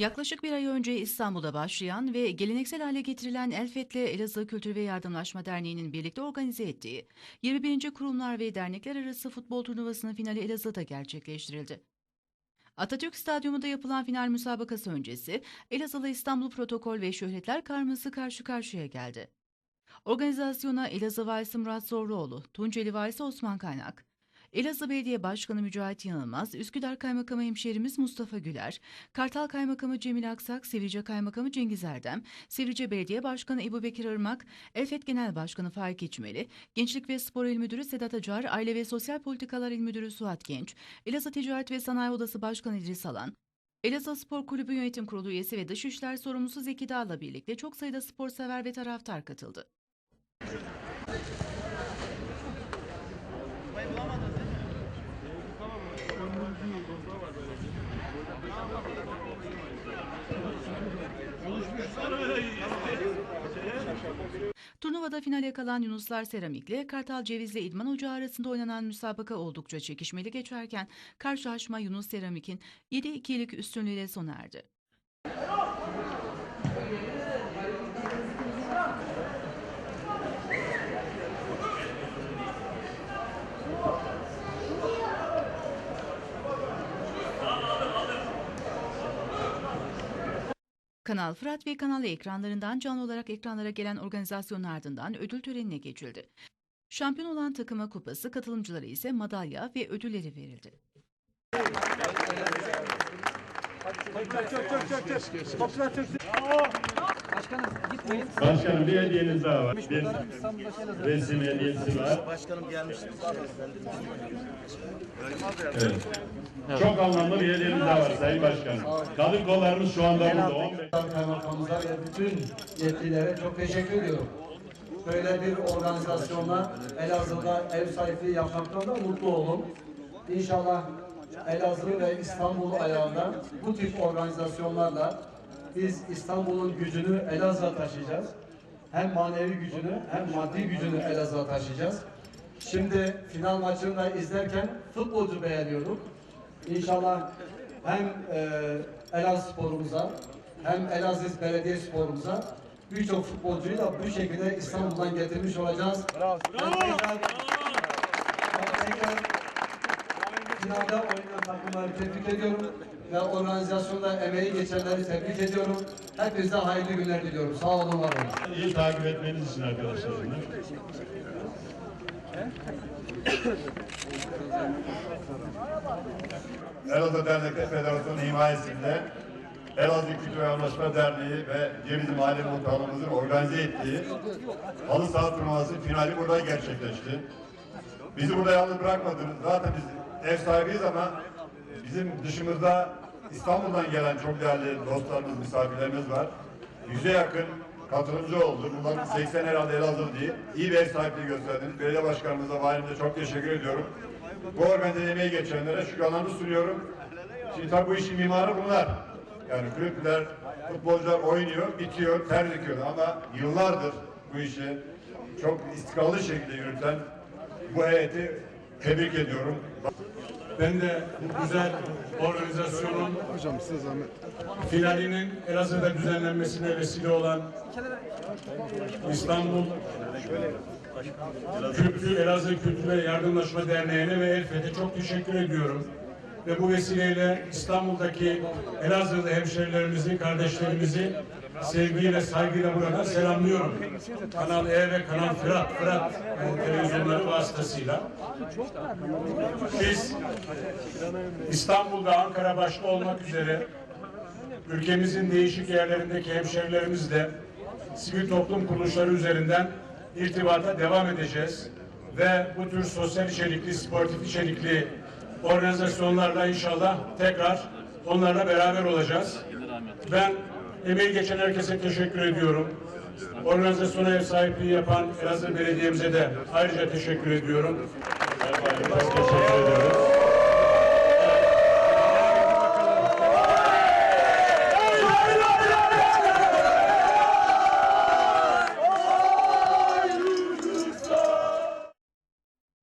Yaklaşık bir ay önce İstanbul'da başlayan ve geleneksel hale getirilen Elfet'le Elazığ Kültür ve Yardımlaşma Derneği'nin birlikte organize ettiği 21. Kurumlar ve Dernekler Arası Futbol Turnuvası'nın finali Elazığ'da gerçekleştirildi. Atatürk Stadyumunda yapılan final müsabakası öncesi Elazığ'la İstanbul Protokol ve Şöhretler Karması karşı karşıya geldi. Organizasyona Elazığ Valisi Murat Zorluoğlu, Tunceli Valisi Osman Kaynak, Elazığ Belediye Başkanı Mücahit Yanılmaz, Üsküdar Kaymakamı Hemşerimiz Mustafa Güler, Kartal Kaymakamı Cemil Aksak, Sivrice Kaymakamı Cengiz Erdem, Sivrice Belediye Başkanı Ebu Bekir Irmak, Elfet Genel Başkanı Faik İçmeli, Gençlik ve Spor İl Müdürü Sedat Acar, Aile ve Sosyal Politikalar İl Müdürü Suat Genç, Elazığ Ticaret ve Sanayi Odası Başkanı İdris Alan, Elazığ Spor Kulübü Yönetim Kurulu üyesi ve Dışişler Sorumlusu Zeki Dağ'la birlikte çok sayıda spor sever ve taraftar katıldı. Turnuvada finale kalan Yunuslar Seramik'le Kartal Cevizli İdman Ocağı arasında oynanan müsabaka oldukça çekişmeli geçerken karşılaşma Yunus Seramik'in 7-2'lik üstünlüğüyle sona erdi. Kanal Fırat ve Kanal E ekranlarından canlı olarak ekranlara gelen organizasyonun ardından ödül törenine geçildi. Şampiyon olan takıma kupası, katılımcılara ise madalya ve ödülleri verildi. Başkanım gitmeyin. Başkanım bir hediyeniz daha var. Bir resim hediyesi var. Başkanım gelmişti. Evet. Çok anlamlı bir hediyeniz daha var Sayın Başkanım. Kadın kollarımız şu anda burada. 15 Kaymakamımıza ve bütün yetkililere çok teşekkür ediyorum. Böyle bir organizasyonla Elazığ'da ev sahipliği yapmaktan da mutlu oldum. İnşallah Elazığ ve İstanbul ayağında bu tip organizasyonlarla biz İstanbul'un gücünü Elazığ'a taşıyacağız. Hem manevi gücünü hem maddi gücünü Elazığ'a taşıyacağız. Şimdi final maçını da izlerken futbolcu beğeniyorduk. İnşallah hem e, Elazığ sporumuza hem Elazığ Belediye sporumuza birçok futbolcuyu da bu şekilde İstanbul'dan getirmiş olacağız. Bravo. Ben tekrar, ben tekrar finalde oynayan takımları tebrik ediyorum ve organizasyonda emeği geçenleri tebrik ediyorum. Hepinize hayırlı günler diliyorum. Sağ olun, var olun. iyi takip etmeniz için arkadaşlar. Elazığ Dernekler Federasyonu himayesinde Elazığ Kültür Anlaşma Derneği ve Cevizli Mahalle Muhtarlığımızın organize ettiği halı saha turnuvası finali burada gerçekleşti. Bizi burada yalnız bırakmadınız. Zaten biz ev sahibiyiz ama bizim dışımızda İstanbul'dan gelen çok değerli dostlarımız, misafirlerimiz var. Yüze yakın katılımcı oldu. Bunların 80 herhalde Elazığ değil. İyi bir ev sahipliği gösterdiniz. Belediye başkanımıza, valimize çok teşekkür ediyorum. Bu organize emeği geçenlere şükranlarımı sunuyorum. Şimdi tabii bu işin mimarı bunlar. Yani kulüpler, futbolcular oynuyor, bitiyor, ter döküyor ama yıllardır bu işi çok istikrarlı şekilde yürüten bu heyeti tebrik ediyorum. Ben de bu güzel organizasyonun finalinin Elazığ'da düzenlenmesine vesile olan İstanbul Kültür Elazığ Kültür ve Yardımlaşma Derneği'ne ve Elfet'e çok teşekkür ediyorum. Ve bu vesileyle İstanbul'daki Elazığlı hemşerilerimizi, kardeşlerimizi sevgiyle, saygıyla buradan selamlıyorum. Kanal E ve Kanal Fırat, Fırat televizyonları vasıtasıyla. Biz İstanbul'da, Ankara başta olmak üzere ülkemizin değişik yerlerindeki hemşerilerimizle sivil toplum kuruluşları üzerinden irtibata devam edeceğiz. Ve bu tür sosyal içerikli, sportif içerikli organizasyonlarla inşallah tekrar onlarla beraber olacağız. Ben emeği geçen herkese teşekkür ediyorum. Organizasyona ev sahipliği yapan Elazığ Belediye'mize de ayrıca teşekkür ediyorum.